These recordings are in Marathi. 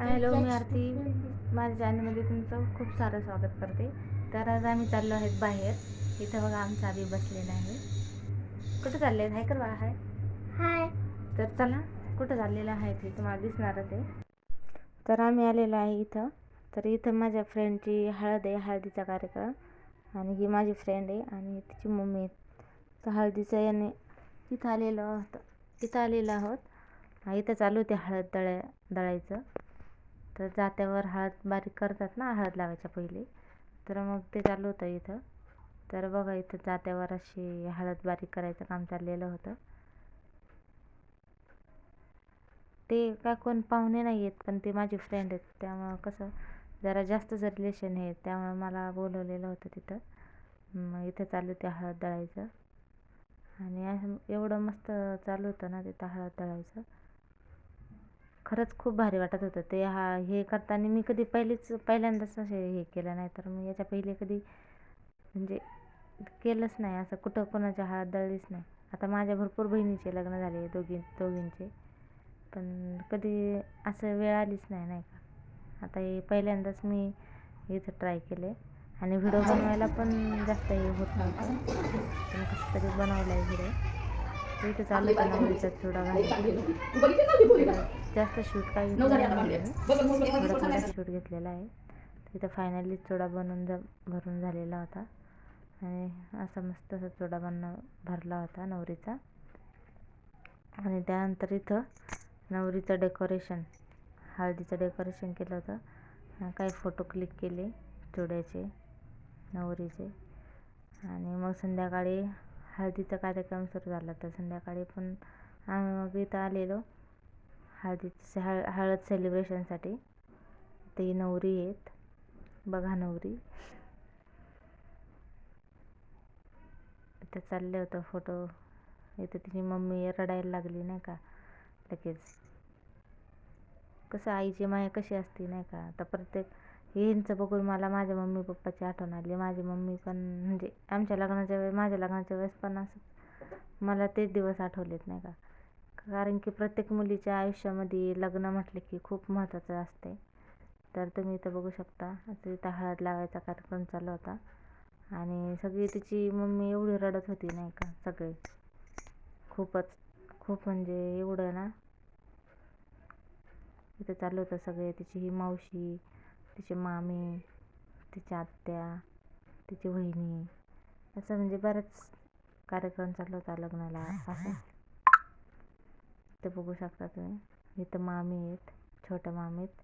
हॅलो मी आरती. माझ्या चॅनलमध्ये तुमचं खूप सारं स्वागत करते. तर आज आम्ही चाललो आहेत बाहेर. इथं बघा आमचा आधी बसलेला आहे. कुठं चालले आहेत? हाय कर बा हाय. हाय. तर चला कुठं चाललेलं आहे ते तुम्हाला दिसणारच आहे तर आम्ही आलेलो आहे इथं. तर इथं माझ्या फ्रेंडची हळद आहे हळदीचा कार्यक्रम. आणि ही माझी फ्रेंड आहे आणि तिची मम्मी आहे तर हळदीचं याने इथं आलेलो आहोत. इथं आलेलो आहोत. इथं चालू होते हळद दळ्या दळायचं. तर जात्यावर हळद बारीक करतात ना हळद लावायच्या पहिले. तर मग ते चालू होतं इथं. तर बघा इथं जात्यावर अशी हळद बारीक करायचं काम चाललेलं होतं. ते काय कोण पाहुणे नाही आहेत पण ते माझे फ्रेंड आहेत. त्यामुळं कसं जरा जास्तच रिलेशन आहे त्यामुळं मला बोलवलेलं होतं तिथं. मग इथं चालू ते हळद दळायचं. आणि एवढं मस्त चालू होतं ना तिथं हळद दळायचं. खरंच खूप भारी वाटत होतं. ते हा हे करताना मी कधी पहिलीच पहिल्यांदाच असे हे केलं नाही तर मी याच्या पहिले कधी म्हणजे केलंच नाही असं कुठं कोणाच्या हात दळलीच नाही. आता माझ्या भरपूर बहिणीचे लग्न झाले दोघी दोघींचे. पण कधी असं वेळ आलीच नाही नाही का? आता हे पहिल्यांदाच मी इथं ट्राय केले. आणि व्हिडिओ बनवायला पण जास्त हे होत नव्हतं. पण कसं तरी बनवला आहे व्हिडिओ. इथं चालू होतं नवरीचा चुडा घालायचा जास्त शूट काही. थोडा थोडा शूट घेतलेला आहे. तिथं फायनली चुडा बनवून जा भरून झालेला होता. आणि असा मस्त असा चुडा बनव भरला होता नवरीचा. आणि त्यानंतर इथं नवरीचं डेकोरेशन हळदीचं डेकोरेशन केलं होतं. काही फोटो क्लिक केले चुड्याचे नवरीचे. आणि मग संध्याकाळी हळदीचा कार्यक्रम सुरू झाला तर संध्याकाळी पण आम्ही मग इथं आलेलो. हळदीचं हळ हळद सेलिब्रेशनसाठी ते नवरी आहेत. बघा नवरी. इथं चालले होतं फोटो इथं तिची मम्मी रडायला लागली नाही का? लगेच. कसं आईची माया कशी असते नाही का? आता प्रत्येक यांचं बघून मला माझ्या मम्मी पप्पाची आठवण आली. माझी मम्मी पण म्हणजे आमच्या लग्नाच्या वेळेस माझ्या लग्नाच्या वेळेस पण असं मला तेच दिवस आठवलेत नाही का? कारण की प्रत्येक मुलीच्या आयुष्यामध्ये लग्न म्हटलं की खूप महत्त्वाचं असते. तर तुम्ही इथं बघू शकता. आता इथं हळद लावायचा कार्यक्रम चालू होता. आणि सगळी तिची मम्मी एवढी रडत होती नाही का? सगळे. खूपच. खूप म्हणजे एवढं ना. इथं चालू होतं सगळे. तिची ही मावशी तिचे मामी तिच्या आत्या तिची वहिनी असं म्हणजे बराच कार्यक्रम चालू होता लग्नाला. असं. ते बघू शकता तुम्ही. इथं मामी आहेत छोट्या मामीत.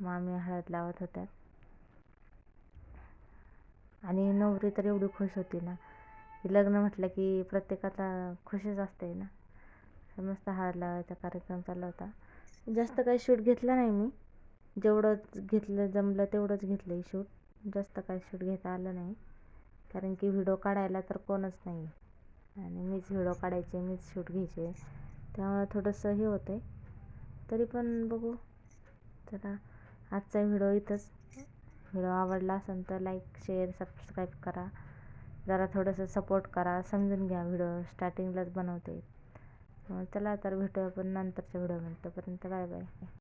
मामी हळद लावत होत्या. आणि नवरी तर एवढी खुश होती ना. की लग्न म्हटलं की प्रत्येकाला खुशीच असते ना. मस्त हळद लावायचा कार्यक्रम चालू होता. जास्त काही शूट घेतला नाही मी. जेवढंच घेतलं जमलं तेवढंच घेतलं आहे शूट जास्त काय शूट घेता आलं नाही. कारण की व्हिडिओ काढायला तर कोणच नाही. आणि मीच व्हिडिओ काढायचे मीच शूट घ्यायचे. त्यामुळं थोडंसं हे होतं आहे तरी पण बघू. चला आजचा व्हिडिओ इथंच. व्हिडिओ आवडला असेल तर लाईक शेअर सबस्क्राईब करा. जरा थोडंसं सपोर्ट करा. समजून घ्या व्हिडिओ स्टार्टिंगलाच बनवते. चला तर भेटूया आपण नंतरच्या व्हिडिओ तोपर्यंत बाय बाय